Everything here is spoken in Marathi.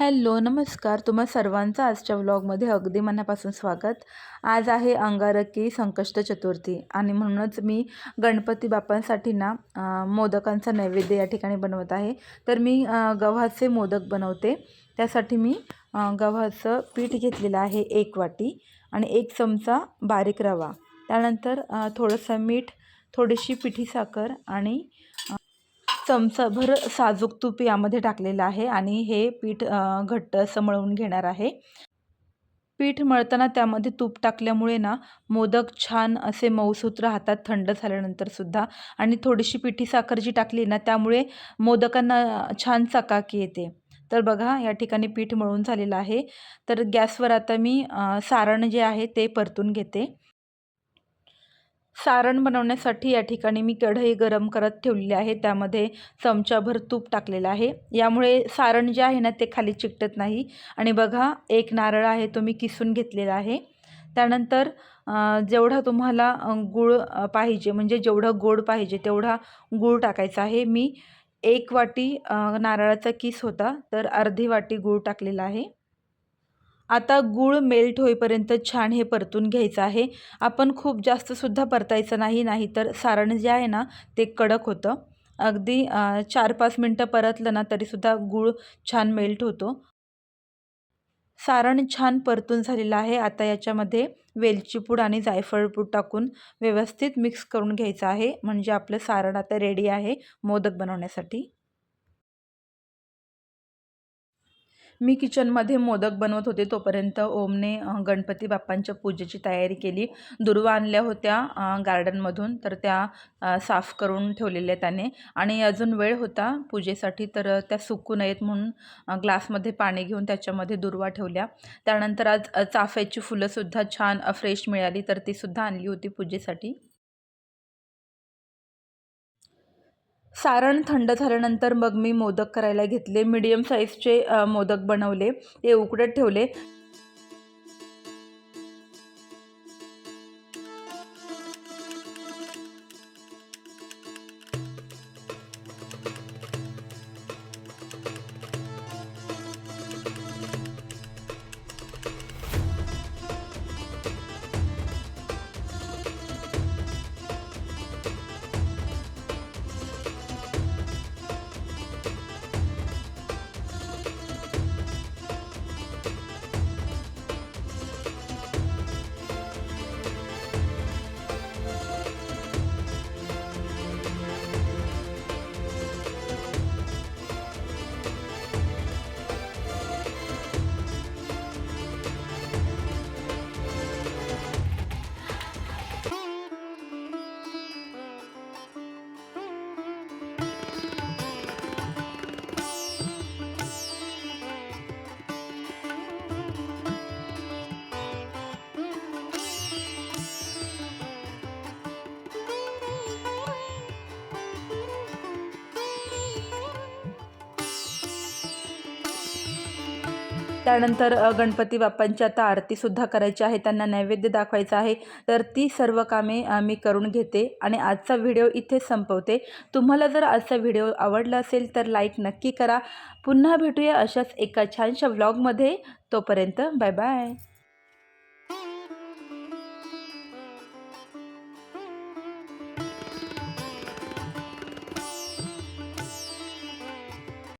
हॅलो नमस्कार. तुम्हा सर्वांचं आजच्या व्लॉगमध्ये अगदी मनापासून स्वागत. आज आहे अंगारकी संकष्ट चतुर्थी आणि म्हणूनच मी गणपती बाप्पांसाठी ना मोदकांचा नैवेद्य या ठिकाणी बनवत आहे. तर मी गव्हाचे मोदक बनवते. त्यासाठी मी गव्हाचं पीठ घेतलेलं आहे एक वाटी आणि एक चमचा बारीक रवा. त्यानंतर थोडंसं मीठ थोडीशी पिठी साखर आणि चमचाभर साजूक तूप यामध्ये टाकलेलं आहे आणि हे पीठ घट्ट असं मळवून घेणार आहे. पीठ मळताना त्यामध्ये तूप टाकल्यामुळे ना मोदक छान असे मऊसूत राहतात थंड झाल्यानंतर सुद्धा आणि थोडीशी पिठी साखर जी टाकली ना त्यामुळे मोदकांना छान चकाकी येते. तर बघा या ठिकाणी पीठ मळून झालेलं आहे. तर गॅसवर आता मी सारण जे आहे ते परतून घेते. सारण बनवण्यासाठी या ठिकाणी मी कढई गरम करत ठेवलेली आहे. त्यामध्ये चमचाभर तूप टाकलेलं आहे. यामुळे सारण जे आहे ना ते खाली चिकटत नाही. आणि बघा एक नारळ आहे तो मी किसून घेतलेला आहे. त्यानंतर जेवढा तुम्हाला गूळ पाहिजे म्हणजे जेवढं गोड पाहिजे तेवढा गूळ टाकायचा आहे. मी एक वाटी नारळाचा किस होता तर अर्धी वाटी गूळ टाकलेला आहे. आता गूळ मेल्ट होईपर्यंत छान हे परतून घ्यायचं आहे. आपण खूप जास्तसुद्धा परतायचं नाही नाही तर सारण जे आहे ना ते कडक होतं. अगदी चार पाच मिनटं परतलं ना तरीसुद्धा गूळ छान मेल्ट होतो. सारण छान परतून झालेलं आहे. आता याच्यामध्ये वेलची पूड आणि जायफळ पूड टाकून व्यवस्थित मिक्स करून घ्यायचं आहे. म्हणजे आपलं सारण आता रेडी आहे मोदक बनवण्यासाठी. मी किचनमध्ये मोदक बनवत होते. तोपर्यंत ओमने गणपती बाप्पांच्या पूजेची तयारी केली. दुर्वा आणल्या होत्या गार्डनमधून. तर त्या साफ करून ठेवलेल्या त्याने. आणि अजून वेळ होता पूजेसाठी तर त्या सुकू नयेत म्हणून ग्लासमध्ये पाणी घेऊन त्याच्यामध्ये दुर्वा ठेवल्या. त्यानंतर आज चाफ्याची फुलंसुद्धा छान फ्रेश मिळाली. तर तीसुद्धा आणली होती पूजेसाठी. सारण थंड झाल्यानंतर मग मी मोदक करायला घेतले. मीडियम साईजचे मोदक बनवले. ते उकडत ठेवले. त्यानंतर गणपती बाप्पांची आता आरतीसुद्धा करायची आहे. त्यांना नैवेद्य दाखवायचा आहे. तर ती सर्व कामे मी करून घेते आणि आजचा व्हिडिओ इथे संपवते. तुम्हाला जर आजचा व्हिडिओ आवडला असेल तर लाईक नक्की करा. पुन्हा भेटूया अशाच एका छानशा व्लॉगमध्ये. तोपर्यंत बाय बाय.